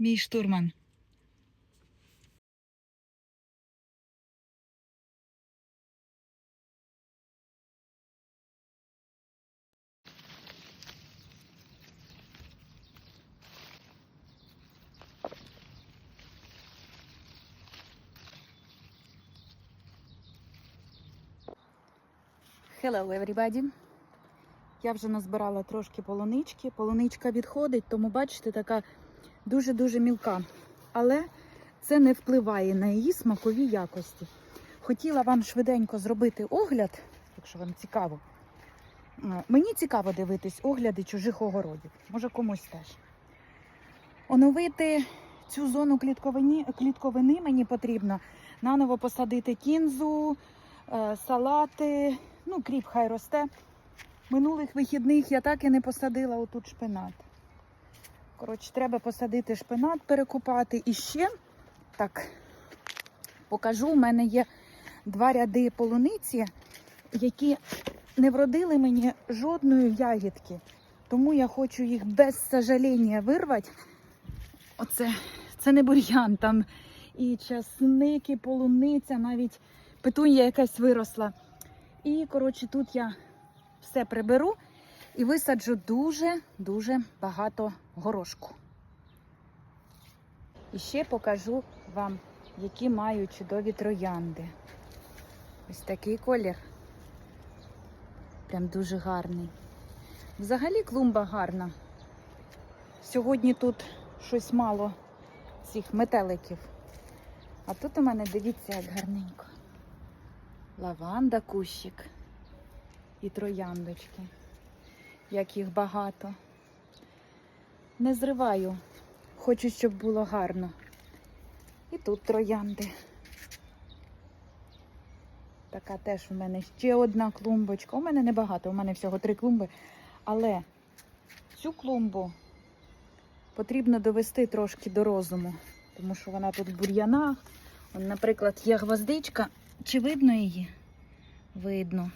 Мій штурман. Hello, everybody. Я вже назбирала трошки полунички. Полуничка відходить, тому бачите, така дуже-дуже мілка. Але це не впливає на її смакові якості. Хотіла вам швиденько зробити огляд, якщо вам цікаво. Е, Мені цікаво дивитись огляди чужих огородів. Може комусь теж. Оновити цю зону клітковини, клітковини мені потрібно. Наново посадити кінзу, е, салати, ну, кріп хай росте. Минулих вихідних я так і не посадила отут шпинат. Коротше, треба посадити шпинат, перекопати. І ще так покажу, у мене є два ряди полуниці, які не вродили мені жодної ягідки. Тому я хочу їх без сожаління вирвати. Оце це не бур'ян, там і часник, і полуниця, навіть петунья якась виросла. І, коротше, тут я все приберу і висаджу дуже-дуже багато горошку. І ще покажу вам, які маю чудові троянди. Ось такий колір. Прям дуже гарний. Взагалі клумба гарна. Сьогодні тут щось мало цих метеликів. А тут у мене дивіться, як гарненько. Лаванда кущик і трояндочки. Як їх багато. Не зриваю. Хочу, щоб було гарно. І тут троянди. Така теж у мене ще одна клумбочка. У мене небагато, у мене всього три клумби. Але цю клумбу потрібно довести трошки до розуму, тому що вона тут в бур'янах. Наприклад, є гвоздичка. Чи видно її? Видно.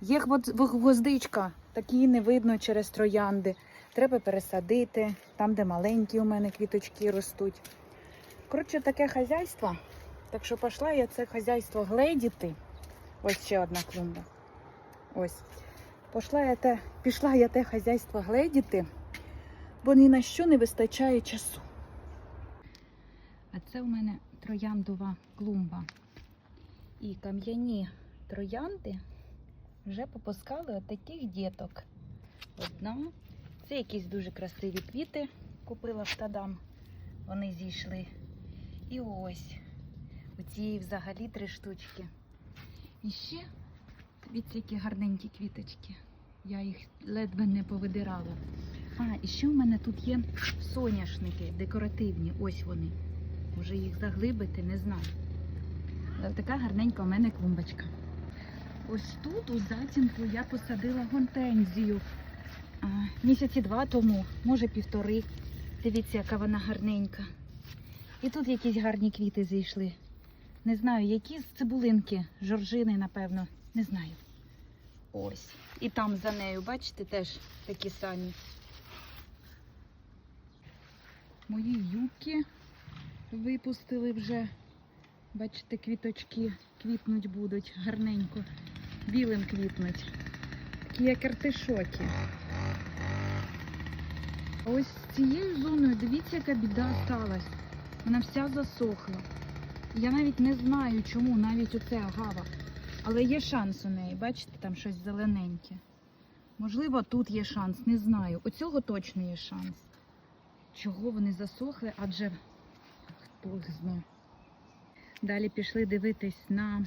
Є гвоздичка, так її не видно через троянди. Треба пересадити, там, де маленькі у мене квіточки ростуть. Коротше, таке хазяйство. Так що пішла я це хазяйство гледіти. Ось ще одна клумба. Ось. Пішла я те, пішла я те хазяйство гледіти, бо ні на що не вистачає часу. А це у мене трояндова клумба. І кам'яні троянди вже попускали от таких діток. Одна. Це якісь дуже красиві квіти. Купила в тадам. Вони зійшли. І ось. Оці взагалі три штучки. І ще, дивіться, які гарненькі квіточки. Я їх ледве не повидирала. А, і ще в мене тут є соняшники декоративні. Ось вони. Може їх заглибити, не знаю. Але така гарненька у мене клумбочка. Ось тут у затінку я посадила гортензію місяці два тому, може півтори. Дивіться, яка вона гарненька. І тут якісь гарні квіти зійшли. Не знаю, які з цибулинки, жоржини, напевно, не знаю. Ось. І там за нею, бачите, теж такі самі. Мої юбки випустили вже. Бачите, квіточки квітнуть будуть гарненько. Білим квітнуть. Такі як артишоки. А ось цією зоною, дивіться, яка біда сталася. Вона вся засохла. Я навіть не знаю, чому навіть оце агава. Але є шанс у неї. Бачите, там щось зелененьке. Можливо, тут є шанс, не знаю. Оцього точно є шанс. Чого вони засохли, адже хто їх знає. Далі пішли дивитись на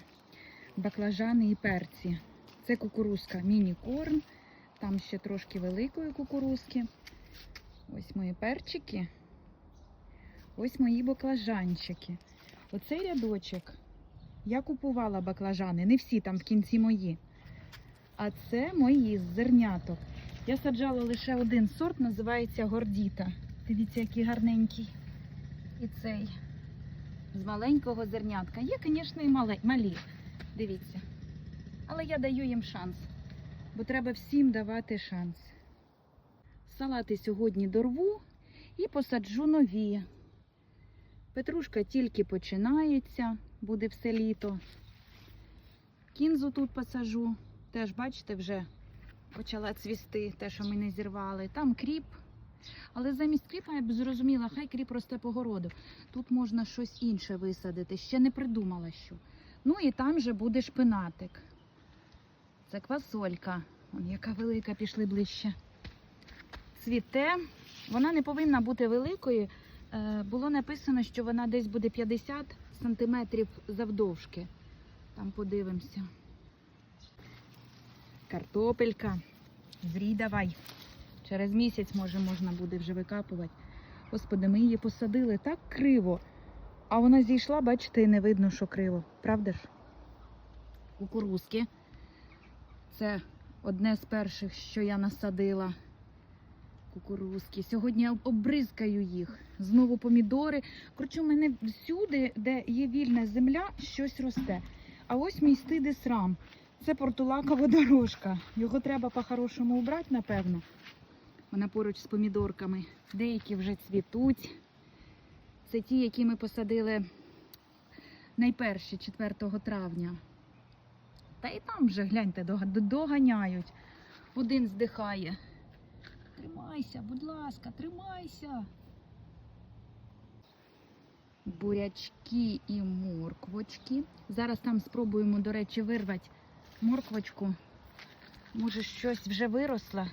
баклажани і перці. Це кукурузка міні-корн. Там ще трошки великої кукурузки. Ось мої перчики. Ось мої баклажанчики. Оцей рядочок я купувала баклажани, не всі там в кінці мої. А це мої з зерняток. Я саджала лише один сорт, називається гордіта. Дивіться, який гарненький. І цей з маленького зернятка. Є, звісно, і малі. Дивіться. Але я даю їм шанс, бо треба всім давати шанс. Салати сьогодні дорву І посаджу нові. Петрушка тільки починається, буде все літо. Кінзу тут посажу. Теж, бачите, вже почала цвісти, те, що ми не зірвали. Там кріп. Але замість кріпа я б зрозуміла, хай кріп росте по городу. Тут можна щось інше висадити. Ще не придумала що. Ну і там же буде шпинатик. Це квасолька. Вон, яка велика, пішли ближче. Цвіте. Вона не повинна бути великою. Е, Було написано, що вона десь буде 50 сантиметрів завдовжки. Там подивимося. Картопелька. Зрій давай. Через місяць, може, можна буде вже викапувати. Господи, ми її посадили так криво. А вона зійшла, бачите, і не видно, що криво. Правда ж? Кукурузки. Це одне з перших, що я насадила. Кукурузки. Сьогодні я обризкаю їх. Знову помідори. Коротше, у мене всюди, де є вільна земля, щось росте. А ось мій стидисрам. Це портулакова дорожка. Його треба по-хорошому убрати, напевно. Вона поруч з помідорками. Деякі вже цвітуть. Це ті, які ми посадили найперші 4 травня. Та і там вже, гляньте, доганяють. Один здихає. Тримайся, будь ласка, тримайся. Бурячки і морквочки. Зараз там спробуємо, до речі, вирвати морквочку. Може, щось вже виросло.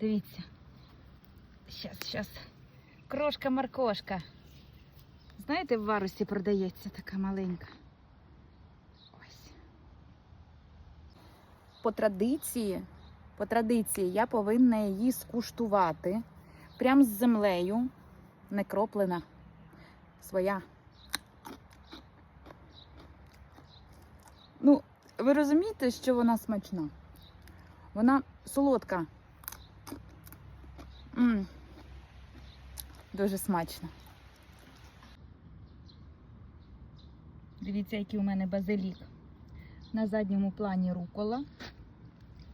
Дивіться. Щас, щас. Крошка маркошка. Знаєте, в варусі продається така маленька. Ось. По традиції, по традиції я повинна її скуштувати. Прям з землею. Не кроплена. Своя. Ну, ви розумієте, що вона смачна? Вона солодка. м Дуже смачно. Дивіться, який у мене базилік. На задньому плані рукола.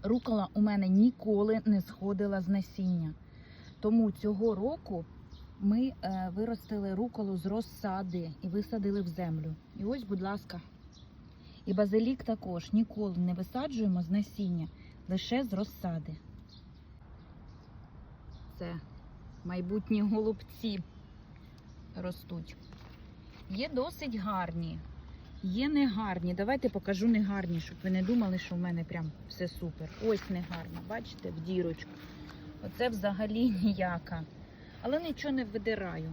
Рукола у мене ніколи не сходила з насіння. Тому цього року ми е, виростили руколу з розсади і висадили в землю. І ось, будь ласка. І базилік також ніколи не висаджуємо з насіння, лише з розсади. Це майбутні голубці ростуть. Є досить гарні, є негарні. Давайте покажу негарні, щоб ви не думали, що в мене прям все супер. Ось негарна, бачите, в дірочку. Оце взагалі ніяка. Але нічого не видираю.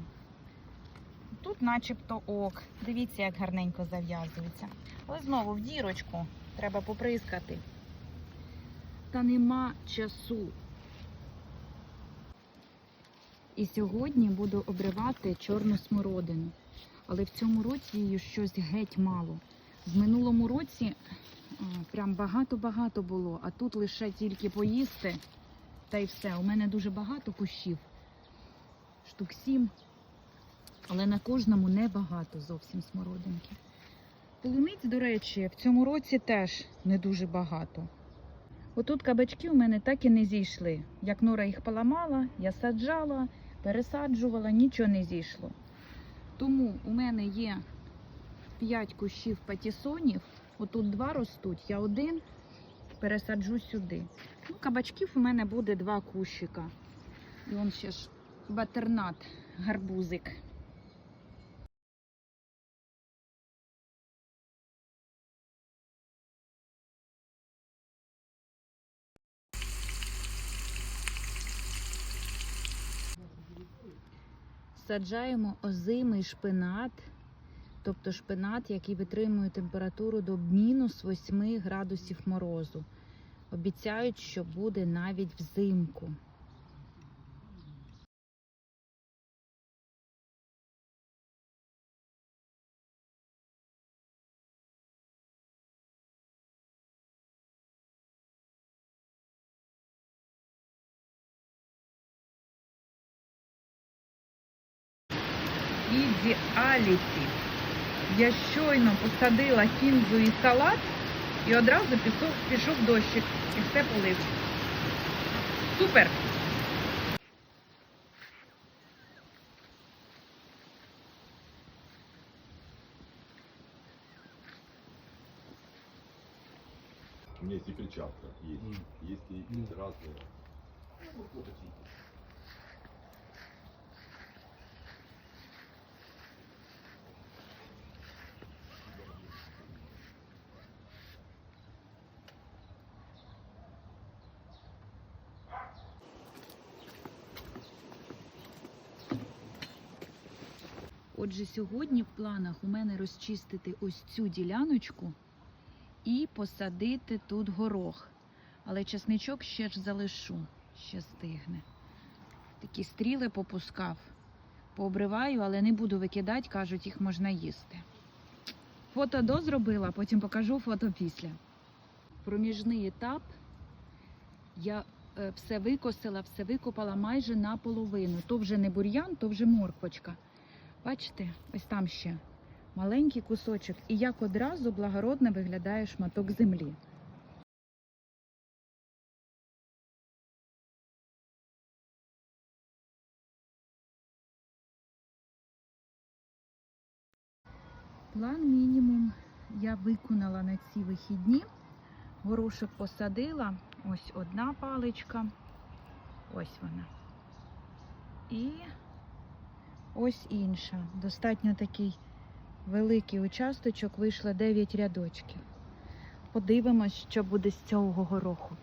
Тут начебто ок. Дивіться, як гарненько зав'язується. Але знову в дірочку треба поприскати. Та нема часу. І сьогодні буду обривати чорну смородину. Але в цьому році її щось геть мало. В минулому році прям багато-багато було, а тут лише тільки поїсти. Та й все. У мене дуже багато кущів. Штук сім. Але на кожному небагато зовсім смородинки. Полуниць, до речі, в цьому році теж не дуже багато. Отут кабачки у мене так і не зійшли. Як Нора їх поламала, я саджала, пересаджувала, нічого не зійшло. Тому у мене є 5 кущів патісонів. Отут два ростуть, я один пересаджу сюди. Ну, кабачків у мене буде два кущика. І он ще ж батернат, гарбузик. Саджаємо озимий шпинат, тобто шпинат, який витримує температуру до мінус 8 градусів морозу. Обіцяють, що буде навіть взимку. кінзі аліті. Я щойно посадила кінзу і салат і одразу пішов, пішов дощик і все полив. Супер! У меня есть и перчатка, есть, есть и разные. Отже, сьогодні в планах у мене розчистити ось цю діляночку і посадити тут горох. Але часничок ще ж залишу, ще стигне. Такі стріли попускав. Пообриваю, але не буду викидати, кажуть, їх можна їсти. Фото до зробила, потім покажу фото після. Проміжний етап я е, все викосила, все викопала майже наполовину. То вже не бур'ян, то вже морквочка. Бачите, ось там ще маленький кусочок, і як одразу благородно виглядає шматок землі. План мінімум я виконала на ці вихідні. Горошок посадила. Ось одна паличка. Ось вона. І ось інша. Достатньо такий великий участочок, вийшло 9 рядочків. Подивимось, що буде з цього гороху.